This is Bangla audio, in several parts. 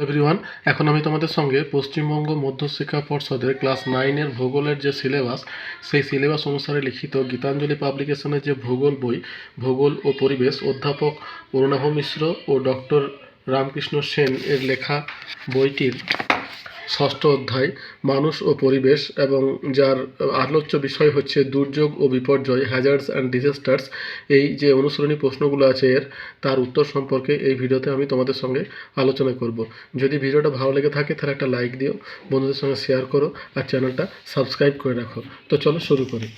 এভরিওয়ান এখন আমি তোমাদের সঙ্গে পশ্চিমবঙ্গ মধ্যশিক্ষা পর্ষদের ক্লাস নাইনের ভূগোলের যে সিলেবাস, সেই সিলেবাস অনুসারে লিখিত গীতাঞ্জলি পাবলিকেশনের যে ভূগোল বই, ভূগোল ও পরিবেশ অধ্যাপক অরুণাভ মিশ্র ও ডক্টর রামকৃষ্ণ সেন এর লেখা বইটির ষষ্ঠ অধ্যায়, মানুষ ও পরিবেশ এবং যার আলোচ্য বিষয় হচ্ছে দুর্যোগ ও বিপর্যয় হ্যাজার্ডস অ্যান্ড ডিজাস্টার্স এই যে অনুসরণী প্রশ্নগুলো আছে এর, তার উত্তর সম্পর্কে এই ভিডিওতে আমি তোমাদের সঙ্গে আলোচনা করব। যদি ভিডিওটা ভালো লেগে থাকে, তাহলে একটা লাইক দিও, বন্ধুদের সঙ্গে শেয়ার করো, আর চ্যানেলটা সাবস্ক্রাইব করে রাখো। তো চলো শুরু করি।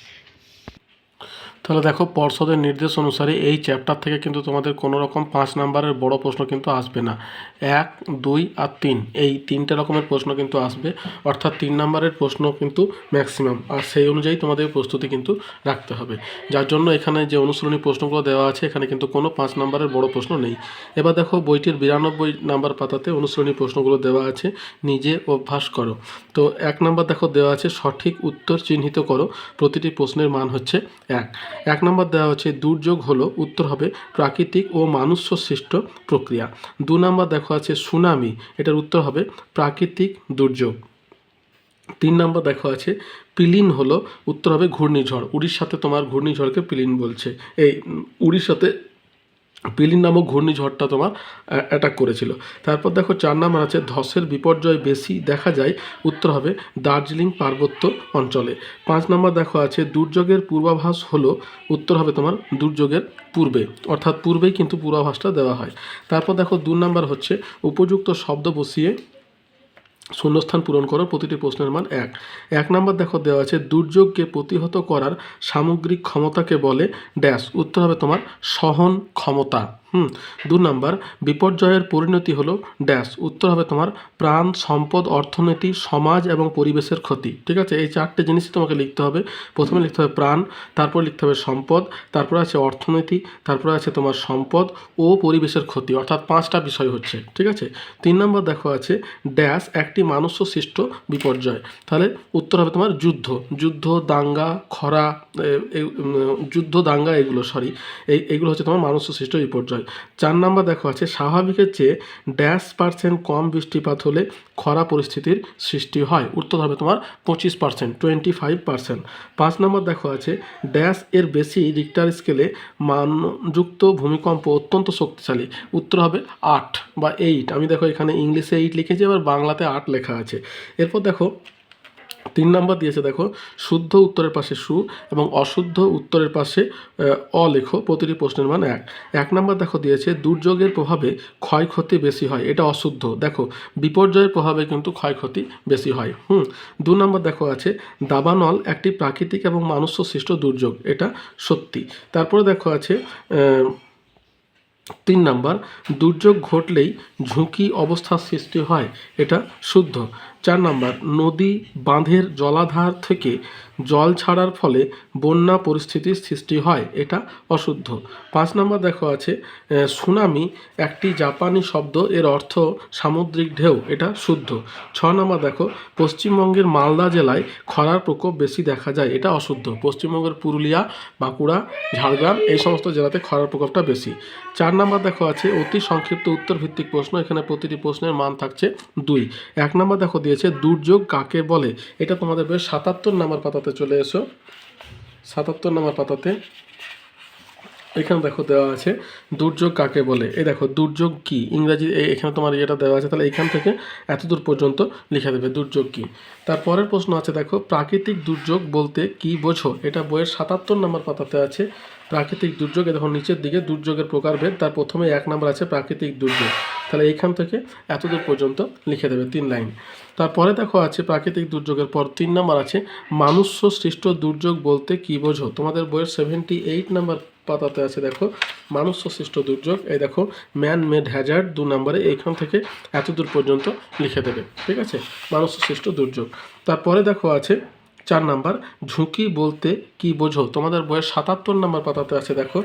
তাহলে দেখো পর্ষদের নির্দেশ অনুসারে এই চ্যাপ্টার থেকে কিন্তু তোমাদের কোনো রকম পাঁচ নাম্বারের বড় প্রশ্ন কিন্তু আসবে না। এক, দুই আর তিন, এই তিনটে রকমের প্রশ্ন কিন্তু আসবে। অর্থাৎ তিন নাম্বারের প্রশ্ন কিন্তু ম্যাক্সিমাম আর সেই অনুযায়ী তোমাদের প্রস্তুতি কিন্তু রাখতে হবে। যার জন্য এখানে যে অনুসরণী প্রশ্নগুলো দেওয়া আছে, এখানে কিন্তু কোনো পাঁচ নাম্বারের বড় প্রশ্ন নেই। এবার দেখো বইটির বিরানব্বই নাম্বার পাতাতে অনুসরণী প্রশ্নগুলো দেওয়া আছে, নিজে অভ্যাস করো। তো এক নাম্বার দেখো দেওয়া আছে, সঠিক উত্তর চিহ্নিত করো। প্রতিটি প্রশ্নের মান হচ্ছে এক। এক নম্বর দেওয়া হচ্ছে, দুর্যোগ হলো, উত্তর হবে প্রাকৃতিক ও মানুষ্য সৃষ্ট প্রক্রিয়া। দু নম্বর দেখা আছে, সুনামি, এটার উত্তর হবে প্রাকৃতিক দুর্যোগ। তিন নম্বর দেখা আছে, পিলিন হলো, উত্তর হবে ঘূর্ণিঝড়। উড়িষ্যাতে তোমার ঘূর্ণিঝড়কে পিলিন বলছে। এই, উড়িষ্যাতে পিলিন নামক ঘূর্ণিঝড়টা তোমার অ্যাটাক করেছিল। তারপর দেখো চার নাম্বার আছে, ধসের বিপর্যয় বেশি দেখা যায়, উত্তর হবে দার্জিলিং পার্বত্য অঞ্চলে। পাঁচ নাম্বার দেখো আছে, দুর্যোগের পূর্বাভাস হলো, উত্তর হবে তোমার দুর্যোগের পূর্বে। অর্থাৎ পূর্বেই কিন্তু পূর্বাভাসটা দেওয়া হয়। তারপর দেখো দু নাম্বার হচ্ছে, উপযুক্ত শব্দ বসিয়ে শূন্যস্থান পূরণ করো, প্রতিটি প্রশ্নের মান এক। এক নম্বর দেখো, দেওয়া আছে, দুর্যোগকে প্রতিহত করার সামগ্রিক ক্ষমতাকে বলে ড্যাশ। উত্তর হবে তোমার সহন ক্ষমতা হুম, দু নম্বর, বিপর্যয়ের পরিণতি হলো ড্যাশ। উত্তর হবে তোমার প্রাণ, সম্পদ, অর্থনীতি, সমাজ এবং পরিবেশের ক্ষতি। ঠিক আছে? এই চারটে জিনিসই তোমাকে লিখতে হবে। প্রথমে লিখতে হবে প্রাণ, তারপর লিখতে হবে সম্পদ, তারপরে আছে অর্থনীতি, তারপরে আছে তোমার সম্পদ ও পরিবেশের ক্ষতি। অর্থাৎ পাঁচটা বিষয় হচ্ছে। ঠিক আছে? তিন নম্বর দেখো আছে, ড্যাশ একটি মানুষ্য সৃষ্ট বিপর্যয়। তাহলে উত্তর হবে তোমার যুদ্ধ। যুদ্ধ, দাঙ্গা, খরা যুদ্ধ, দাঙ্গা এগুলো, সরি, এই, এগুলো হচ্ছে তোমার মানুষ্য সৃষ্ট বিপর্যয়। চার নাম্বার দেখো আছে, স্বাভাবিকের চেয়ে ড্যাশ পার্সেন্ট কম বৃষ্টিপাত হলে খরা পরিস্থিতির সৃষ্টি হয়। উত্তর হবে তোমার পঁচিশ পার্সেন্ট টোয়েন্টি ফাইভ পার্সেন্ট। পাঁচ নম্বর দেখো আছে, ড্যাশ এর বেশি রিক্টার স্কেলে মানযুক্ত ভূমিকম্প অত্যন্ত শক্তিশালী। উত্তর হবে আট বা এইট আমি দেখো এখানে ইংলিশে এইট লিখেছি, আবার বাংলাতে আট লেখা আছে। এরপর দেখো তিন নম্বর দিয়েছে, দেখো, শুদ্ধ উত্তরের পাশে সু এবং অশুদ্ধ উত্তরের পাশে অ লেখো, প্রতিটি প্রশ্নের মান এক। এক নম্বর দেখো দিয়েছে, দুর্যোগের প্রভাবে ক্ষয়ক্ষতি বেশি হয়। এটা অশুদ্ধ। দেখো, বিপর্যয়ের প্রভাবে কিন্তু ক্ষয়ক্ষতি বেশি হয়। হুম, দু নম্বর দেখো আছে, দাবানল একটি প্রাকৃতিক এবং মানুষ্য সৃষ্ট দুর্যোগ। এটা সত্যি। তারপরে দেখো আছে তিন নাম্বার, দুর্যোগ ঘটলেই ঝুঁকি অবস্থার সৃষ্টি হয়। এটা শুদ্ধ। চার নাম্বার, নদী বাঁধের জলাধার থেকে জল ছাড়ার ফলে বন্যা পরিস্থিতির সৃষ্টি হয়, এটা অশুদ্ধ। পাঁচ নাম্বার দেখো আছে সুনামি একটি জাপানি শব্দ, এর অর্থ সামুদ্রিক ঢেউ, এটা শুদ্ধ। ছ নাম্বার দেখো, পশ্চিমবঙ্গের মালদা জেলায় খরার প্রকোপ বেশি দেখা যায়, এটা অশুদ্ধ। পশ্চিমবঙ্গের পুরুলিয়া, বাঁকুড়া, ঝাড়গ্রাম, এই সমস্ত জেলাতে খরার প্রকোপটা বেশি। চার নাম্বার দেখো আছে, অতি সংক্ষিপ্ত উত্তর ভিত্তিক প্রশ্ন, এখানে প্রতিটি প্রশ্নের মান থাকছে দুই। এক নাম্বার দেখো দিয়েছে, দুর্যোগ কাকে বলে? এটা তোমাদের বেশ সাতাত্তর নাম্বার পাতাতে চলে এসো। সাতাত্তর নাম্বার পাতাতে এখানে দেখো দেওয়া আছে, দুর্যোগ কাকে বলে? এই দেখো, দুর্যোগ কি? ইংরাজি এখানে তোমার ইয়েটা দেওয়া আছে, তাহলে এখান থেকে এত দূর পর্যন্ত লিখে দেবে, দুর্যোগ কি? তারপরের প্রশ্ন আছে, দেখো, প্রাকৃতিক দুর্যোগ বলতে কি বোঝো? এটা বইয়ের সাতাত্তর নম্বর পাতাতে আছে, প্রাকৃতিক দুর্যোগ। দেখো, নিচের দিকে দুর্যোগের প্রকারভেদ, তার প্রথমে এক নম্বর আছে, প্রাকৃতিক দুর্যোগ। তাহলে এইখান থেকে এত দূর পর্যন্ত লিখে দেবে তিন লাইন। তারপরে দেখো আছে প্রাকৃতিক দুর্যোগের পর তিন নম্বর আছে, মানুষ্য সৃষ্ট দুর্যোগ বলতে কি বোঝো? তোমাদের বইয়ের সেভেন্টি এইট নাম্বার পাতাতে আছে দেখো, মানুষ্য সৃষ্ট দুর্যোগ। এই দেখো ম্যান মেড হ্যাজার্ড দু নম্বরে এইখান থেকে এত দূর পর্যন্ত লিখে দেবে, ঠিক আছে? মানুষ্য সৃষ্ট দুর্যোগ। তারপরে দেখো আছে চার নাম্বার, ঝুঁকি বলতে কি বোঝো? তোমাদের বইয়ের সাতাত্তর নাম্বার পাতাতে আছে দেখো,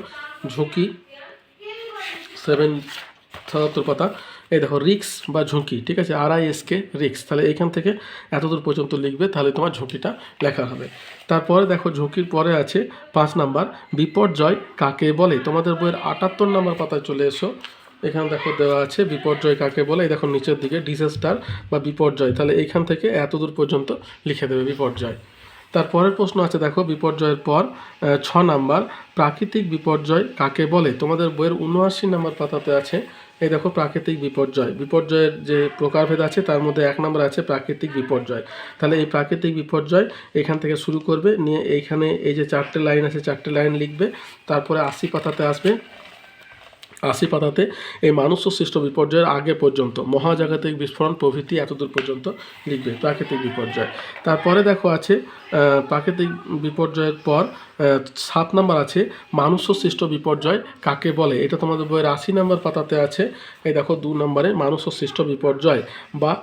ঝুঁকি সেভেন পাতা। এই দেখো রিক্স বা ঝুঁকি, ঠিক আছে? আর আই এসকে রিক্স তাহলে এখান থেকে এত দূর পর্যন্ত লিখবে, তাহলে তোমার ঝুঁকিটা লেখা হবে। তারপরে দেখো, ঝুঁকির পরে আছে পাঁচ নাম্বার, বিপর্যয় কাকে বলে? তোমাদের বইয়ের আটাত্তর নাম্বার পাতায় চলে এসো। এখানে দেখো দেওয়া আছে, বিপর্যয় কাকে বলে? এই দেখো, নিচের দিকে ডিসেস্টার বা বিপর্যয়। তাহলে এইখান থেকে এত দূর পর্যন্ত লিখে দেবে বিপর্যয়। তারপরের প্রশ্ন আছে, দেখো, বিপর্যয়ের পর ছ নাম্বার, প্রাকৃতিক বিপর্যয় কাকে বলে? তোমাদের বইয়ের উনআশি নাম্বার পাতাতে আছে এই দেখো, প্রাকৃতিক বিপর্যয়। বিপর্যয়ের যে প্রকারভেদ আছে, তার মধ্যে এক নম্বর আছে প্রাকৃতিক বিপর্যয়। তাহলে এই প্রাকৃতিক বিপর্যয় এখান থেকে শুরু করবে, নিয়ে এইখানে এই যে চারটে লাইন আছে, চারটে লাইন লিখবে, তারপরে আশি পাতাতে আসবে। আশি পাতাতে এই মানুষ সৃষ্ট বিপর্যয়ের আগে পর্যন্ত, মহাজাগতিক বিস্ফোরণ প্রভৃতি এতদূর পর্যন্ত লিখবে, প্রাকৃতিক বিপর্যয়। তারপরে দেখো আছে প্রাকৃতিক বিপর্যয়ের পর সাত নাম্বার আছে মানুষ সৃষ্ট বিপর্যয় কাকে বলে? এটা তোমাদের বইয়ের আশি নাম্বার পাতাতে আছে। এই দেখো দু নম্বরে মানুষ সৃষ্ট বিপর্যয় বা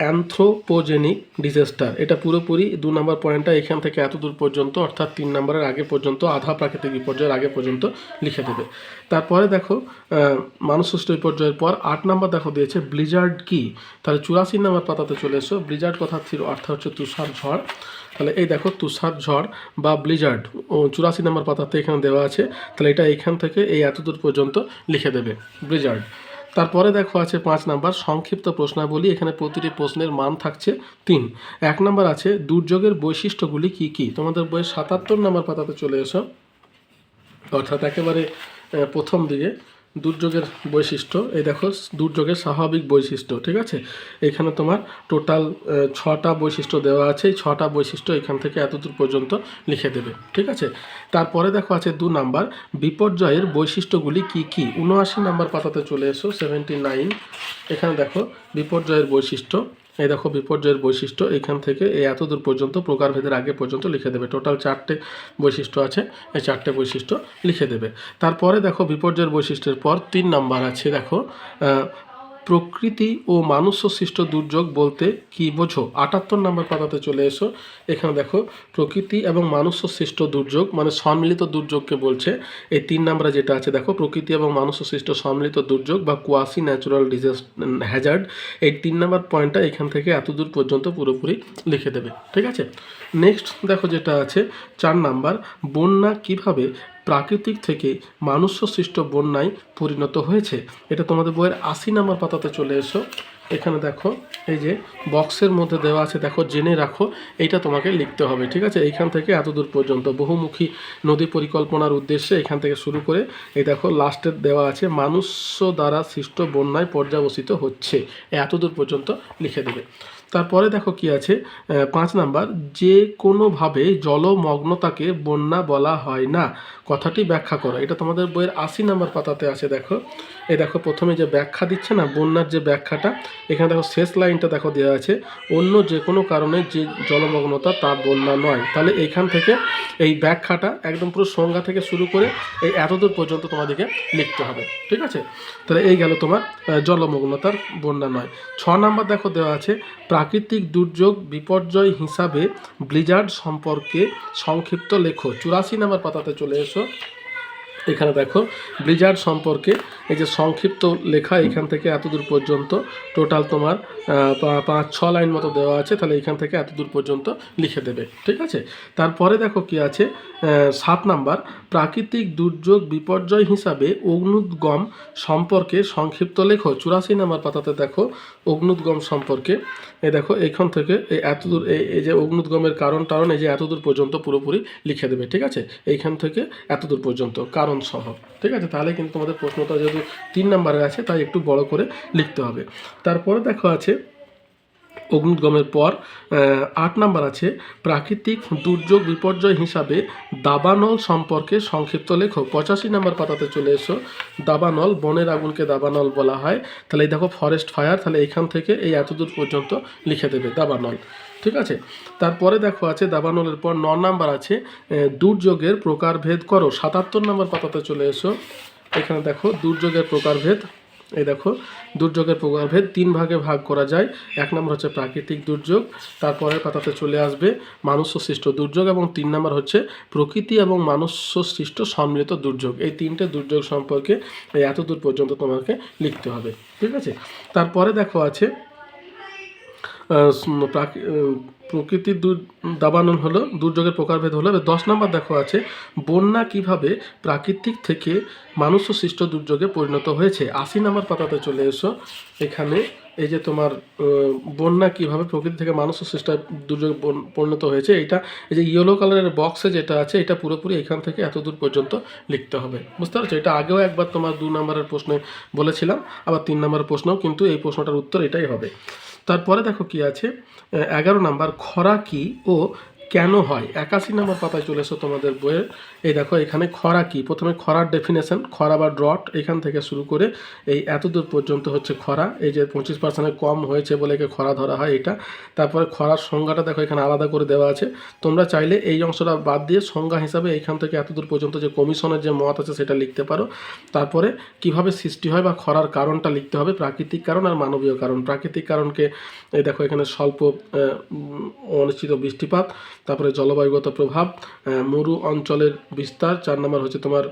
অ্যানথ্রোপোজেনিক ডিজাস্টার। এটা পুরোপুরি দু নম্বর পয়েন্টটা এখান থেকে এত দূর পর্যন্ত অর্থাৎ তিন নম্বরের আগে পর্যন্ত আধা প্রাকৃতিক বিপর্যয়ের আগে পর্যন্ত লিখে দেবে। তারপরে দেখো আহ, মানুষ সৃষ্ট বিপর্যয়ের পর আট নম্বর দেখো দিয়েছে ব্লিজার্ড কি? তাহলে চুরাশি নম্বর পাতাতে চলে এসো। ব্লিজার্ড কথা অর্থ হচ্ছে তুষার ঝড়। তাহলে এই দেখো তুষার ঝড় বা ব্লিজার্ড ও চুরাশি নম্বর পাতাতে এখানে দেওয়া আছে। তাহলে এটা এখান থেকে এই এতদূর পর্যন্ত লিখে দেবে ব্লিজার্ড। তারপরে দেখো আছে পাঁচ নাম্বার, সংক্ষিপ্ত প্রশ্নাবলী। এখানে প্রতিটি প্রশ্নের মান থাকছে তিন। এক নাম্বার আছে, দুর্যোগের বৈশিষ্ট্যগুলি কি কি? তোমাদের বইয়ের সাতাত্তর নাম্বার পাতাতে চলে এসো। অর্থাৎ একেবারে প্রথম দিকে। দুর্যোগের বৈশিষ্ট্য। এই দেখো, দুর্যোগের স্বাভাবিক বৈশিষ্ট্য, ঠিক আছে? এখানে তোমার টোটাল ছটা বৈশিষ্ট্য দেওয়া আছে। এই ছটা বৈশিষ্ট্য এখান থেকে এতদূর পর্যন্ত লিখে দেবে, ঠিক আছে? তারপরে দেখো আছে দু নাম্বার, বিপর্যয়ের বৈশিষ্ট্যগুলি কি কি? উনআশি নাম্বার পাতাতে চলে এসো সেভেন্টি নাইন এখানে দেখো, বিপর্যয়ের বৈশিষ্ট্য। এই দেখো বিপর্যয়ের বৈশিষ্ট্য। এখান থেকে এই এতদূর পর্যন্ত, প্রকারভেদের আগে পর্যন্ত লিখে দেবে। টোটাল চারটে বৈশিষ্ট্য আছে, এই চারটে বৈশিষ্ট্য লিখে দেবে। তারপরে দেখো বিপর্যয়ের বৈশিষ্ট্যের পর তিন নাম্বার আছে, দেখো প্রকৃতি ও মানুষ সৃষ্ট দুর্যোগ বলতে কি বোঝো? আটাত্তর নাম্বার পাতাতে চলে এসো। এখানে দেখো, প্রকৃতি এবং মানুষ সৃষ্ট দুর্যোগ মানে সম্মিলিত দুর্যোগকে বলছে। এই তিন নাম্বারে যেটা আছে, দেখো, প্রকৃতি এবং মানুষ সৃষ্ট সম্মিলিত দুর্যোগ বা কোয়াসি ন্যাচুরাল ডিজাস হ্যাজার্ড এই তিন নাম্বার পয়েন্টটা এখান থেকে এত দূর পর্যন্ত পুরোপুরি লিখে দেবে। ঠিক আছে? নেক্সট দেখো যেটা আছে, চার নাম্বার, বন্যা কীভাবে প্রাকৃতিক থেকে মানুষ সৃষ্ট বন্যায় পরিণত হয়েছে। এটা তোমাদের বইয়ের আশি নাম্বার পাতাতে চলে এসো। এখানে দেখো, এই যে বক্সের মধ্যে দেওয়া আছে, দেখো, জেনে রাখো, এইটা তোমাকে লিখতে হবে, ঠিক আছে? এইখান থেকে এত দূর পর্যন্ত, বহুমুখী নদী পরিকল্পনার উদ্দেশ্যে এখান থেকে শুরু করে, এই দেখো লাস্টের দেওয়া আছে মানুষ দ্বারা সৃষ্ট বন্যায় পর্যাবসিত হচ্ছে এত দূর পর্যন্ত লিখে দেবে। তারপরে দেখো কি আছে পাঁচ নাম্বার, যে কোনোভাবে জলমগ্নতাকে বন্যা বলা হয় না। কথাটি ব্যাখ্যা করো। এটা তোমাদের বইয়ের আশি নাম্বার পাতাতে আছে, দেখো। এই দেখো, প্রথমে যে ব্যাখ্যা দিচ্ছে না, বন্যার যে ব্যাখ্যাটা, এখানে দেখো শেষ লাইনটা দেখো দেওয়া আছে, অন্য যে কোনো কারণে যে জলমগ্নতা তা বন্যা নয়। তাহলে এইখান থেকে এই ব্যাখ্যাটা একদম পুরো সংজ্ঞা থেকে শুরু করে এই এতদূর পর্যন্ত তোমাদেরকে লিখতে হবে, ঠিক আছে? তাহলে এই গেল তোমার জলমগ্নতার বন্যা নয়। ছ নাম্বার দেখো দেওয়া আছে প্রাকৃতিক দুর্যোগ বিপর্যয় হিসাবে ব্লিজার্ড সম্পর্কে সংক্ষিপ্ত লেখো। চুরাশি নাম্বার পাতাতে চলে এসো। এখানে দেখো ব্লিজার্ড সম্পর্কে এই যে সংক্ষিপ্ত লেখা এখান থেকে এতদূর পর্যন্ত টোটাল তোমার পাঁচ, ছ লাইন মতো দেওয়া আছে, তাহলে এখান থেকে এতদূর পর্যন্ত লিখে দেবে, ঠিক আছে? তারপরে দেখো কি আছে সাত নাম্বার, প্রাকৃতিক দুর্যোগ বিপর্যয় হিসাবে অগ্নুদ্গম সম্পর্কে সংক্ষিপ্ত লেখো, চুরাশি নাম্বার পাতাতে দেখো, অগ্নুদ্গম সম্পর্কে, এই দেখো, এখান থেকে এই এতদূর, এই এই যে অগ্নুদ্গমের কারণ টারণ এই যে এতদূর পর্যন্ত পুরোপুরি লিখে দেবে, ঠিক আছে? এইখান থেকে এতদূর পর্যন্ত, কারণ সহ। ঠিক আছে? তাহলে কিন্তু তোমাদের প্রশ্নটা যেহেতু তিন নাম্বারে আছে, তাই একটু বড় করে লিখতে হবে। তারপরে দেখো আছে অগ্নুদ্গমের পর আট নাম্বার আছে, প্রাকৃতিক দুর্যোগ বিপর্যয় হিসাবে দাবানল সম্পর্কে সংক্ষিপ্ত লেখো। পঁচাশি নাম্বার পাতাতে চলে এসো। দাবানল, বনের আগুনকে দাবানল বলা হয়। তাহলে এই দেখো ফরেস্ট ফায়ার তাহলে এখান থেকে এই এতদূর পর্যন্ত লিখে দেবে দাবানল। ঠিক আছে? তারপরে দেখো আছে দাবানলের পর ন নাম্বার আছে দুর্যোগের প্রকারভেদ করো। সাতাত্তর নাম্বার পাতাতে চলে এসো। এখানে দেখো, দুর্যোগের প্রকারভেদ, এই দেখো, দুর্যোগের প্রকারভেদ তিন ভাগে ভাগ করা যায়। এক নম্বর হচ্ছে প্রাকৃতিক দুর্যোগ, তারপরের পাতাতে চলে আসবে মানুষ সৃষ্ট দুর্যোগ এবং তিন নম্বর হচ্ছে প্রকৃতি এবং মানুষ সৃষ্ট সম্মিলিত দুর্যোগ। এই তিনটে দুর্যোগ সম্পর্কে এত দূর পর্যন্ত তোমাকে লিখতে হবে। ঠিক আছে? তারপরে দেখো আছে প্রকৃতির দু দাবানল হলো, দুর্যোগের প্রকারভেদ হলো। এবার দশ নম্বর দেখো আছে, বন্যা কীভাবে প্রাকৃতিক থেকে মানুষ সৃষ্ট দুর্যোগে পরিণত হয়েছে? আশি নম্বর পাতাতে চলে এসো। এখানে এই যে তোমার বন্যা কীভাবে প্রকৃতি থেকে মানুষ সৃষ্ট দুর্যোগে পরিণত হয়েছে এটা এই যে ইয়েলো কালারের বক্সে যেটা আছে, এটা পুরোপুরি এখান থেকে এত দূর পর্যন্ত লিখতে হবে। বুঝতে পারছ? এটা আগেও একবার তোমার দু নম্বরের প্রশ্নে বলেছিলাম, আবার তিন নম্বরের প্রশ্নও কিন্তু এই প্রশ্নটার উত্তর এটাই হবে। তারপরে দেখো কি আছে এগারো নাম্বার খরা কি ও কেন হয়? একাশি নম্বর পাতায় চলে এসো তোমাদের বইয়ের এই দেখো, এখানে খরা কি? প্রথমে খরার ডেফিনেশন খরা বা ড্রট এখান থেকে শুরু করে এই এত দূর পর্যন্ত হচ্ছে খরা। এই যে পঁচিশ পার্সেন্টের কম হয়েছে বলে একে খরা ধরা হয় এটা। তারপরে খরার সংজ্ঞাটা দেখো, এখানে আলাদা করে দেওয়া আছে। তোমরা চাইলে এই অংশটা বাদ দিয়ে সংজ্ঞা হিসাবে এইখান থেকে এত দূর পর্যন্ত যে কমিশনের যে মত আছে সেটা লিখতে পারো। তারপরে কীভাবে সৃষ্টি হয় বা খরার কারণটা লিখতে হবে, প্রাকৃতিক কারণ আর মানবীয় কারণ। প্রাকৃতিক কারণকে, এই দেখো, এখানে স্বল্প অনিশ্চিত বৃষ্টিপাত তারপরে জলবায়ুগত প্রভাব মরু অঞ্চলের বিস্তার, চার নম্বর হচ্ছে তোমার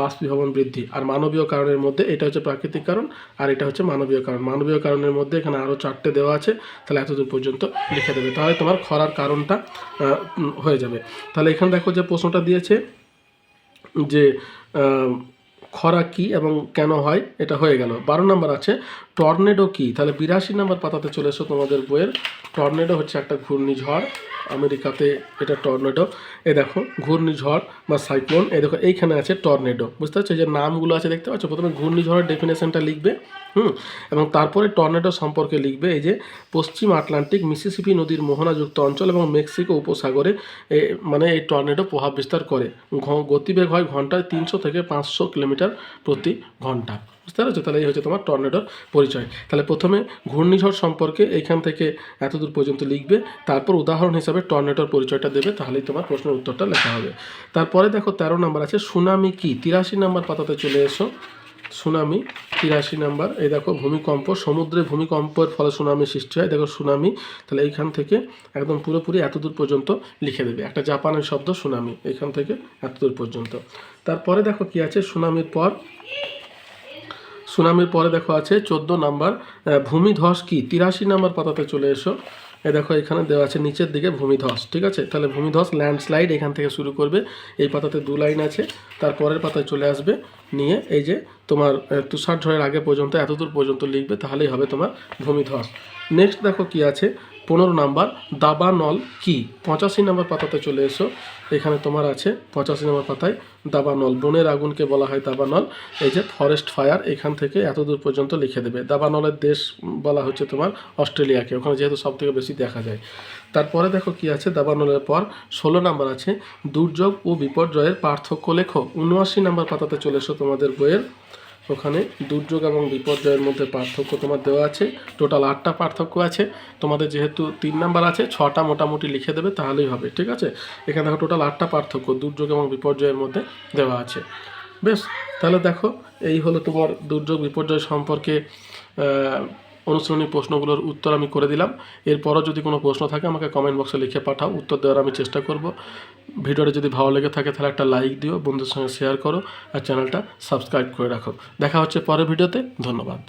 বাষ্পীভবন বৃদ্ধি। আর মানবীয় কারণের মধ্যে এটা হচ্ছে প্রাকৃতিক কারণ, আর এটা হচ্ছে মানবীয় কারণ। মানবীয় কারণের মধ্যে এখানে আরও চারটে দেওয়া আছে, তাহলে এতদূর পর্যন্ত লিখে দেবে। তাহলে তোমার খরার কারণটা হয়ে যাবে। তাহলে এখানে দেখো যে প্রশ্নটা দিয়েছে যে খরা কি এবং কেন হয়, এটা হয়ে গেল। বারো নম্বর আছে টর্নেডো কি? তাহলে বিরাশি নাম্বার পাতাতে চলে এসো তোমাদের বইয়ের। টর্নেডো হচ্ছে একটা ঘূর্ণিঝড়। আমেরিকাতে এটা টর্নেডো। এ দেখো, ঘূর্ণিঝড় বা সাইক্লোন এ দেখো, এইখানে আছে টর্নেডো। বুঝতে পারছ? যে নামগুলো আছে, দেখতে পাচ্ছ? প্রথমে ঘূর্ণিঝড়ের ডেফিনেশনটা লিখবে, হুম? এবং তারপরে টর্নেডো সম্পর্কে লিখবে, এই যে পশ্চিম আটলান্টিক মিসিসিপি নদীর মোহনাযুক্ত অঞ্চল এবং মেক্সিকো উপসাগরে মানে এই টর্নেডো প্রভাব বিস্তার করে। গতিবেগ হয় ঘন্টায় তিনশো থেকে পাঁচশো কিলোমিটার প্রতি ঘণ্টা। বুঝতে পারছ তাহলে এই হচ্ছে তোমার টর্নেডোর পরিচয়। তাহলে প্রথমে ঘূর্ণিঝড় সম্পর্কে এইখান থেকে এতদূর পর্যন্ত লিখবে, তারপর উদাহরণ হিসাবে টর্নেডোর পরিচয়টা দেবে, তাহলেই তোমার প্রশ্নের উত্তরটা লেখা হবে। তারপরে দেখো তেরো নাম্বার আছে, সুনামি কি? তিরাশি নাম্বার পাতাতে চলে এসো। সুনামি, তিরাশি নাম্বার। এই দেখো ভূমিকম্প, সমুদ্রে ভূমিকম্পের ফলে সুনামি সৃষ্টি হয়। দেখো সুনামি, তাহলে এইখান থেকে একদম পুরোপুরি এতদূর পর্যন্ত লিখে দেবে। একটা জাপানের শব্দ, সুনামি এখান থেকে এতদূর পর্যন্ত। তারপরে দেখো কি আছে, সুনামির পর সুনামির পরে দেখো আছে চোদ্দ নাম্বার ভূমিধস কি? তিরাশি নাম্বার পাতাতে চলে এসো। এ দেখো এখানে দেওয়া আছে নিচের দিকে ভূমিধস, ঠিক আছে? তাহলে ভূমিধস ল্যান্ডস্লাইড এখান থেকে শুরু করবে। এই পাতাতে দু লাইন আছে তারপরের পাতায় চলে আসবে। নিয়ে এই যে তোমার তুষার ঝড়ের আগে পর্যন্ত, এতদূর পর্যন্ত লিখবে, তাহলেই হবে তোমার ভূমিধস। নেক্সট দেখো কি আছে? পনেরো নাম্বার দাবানল কি? পঁচাশি নাম্বার পাতাতে চলে এসো। এখানে তোমার আছে পঁচাশি নাম্বার পাতায় দাবানল বনের আগুনকে বলা হয় দাবানল এই যে ফরেস্ট ফায়ার এখান থেকে এত দূর পর্যন্ত লিখে দেবে। দাবানলের দেশ বলা হচ্ছে তোমার অস্ট্রেলিয়াকে। ওখানে যেহেতু সব থেকে বেশি দেখা যায়। তারপরে দেখো কি আছে দাবানলের পর। ষোলো নাম্বার আছে, দুর্যোগ ও বিপর্যয়ের পার্থক্য লেখো। উনআশি নাম্বার পাতাতে চলে এসো তোমাদের বইয়ের। ওখানে দুর্যোগ এবং বিপর্যয়ের মধ্যে পার্থক্য তোমার দেওয়া আছে। টোটাল আটটা পার্থক্য আছে। তোমাদের যেহেতু তিন নাম্বার আছে, ছটা মোটামুটি লিখে দেবে, তাহলেই হবে, ঠিক আছে? এখানে দেখো টোটাল আটটা পার্থক্য, দুর্যোগ এবং বিপর্যয়ের মধ্যে দেওয়া আছে। বেশ, তাহলে দেখো, এই হলো তোমার দুর্যোগ বিপর্যয় সম্পর্কে অনুশীলনী প্রশ্নগুলোর উত্তর আমি করে দিলাম। এরপরও যদি কোনো প্রশ্ন থাকে, আমাকে কমেন্ট বক্সে লিখে পাঠাও। উত্তর দেওয়ার আমি চেষ্টা করব। ভিডিওটা যদি ভালো লেগে থাকে, তাহলে একটা লাইক দিও বন্ধুর সঙ্গে শেয়ার করো, আর চ্যানেলটা সাবস্ক্রাইব করে রাখো। দেখা হচ্ছে পরের ভিডিওতে। ধন্যবাদ।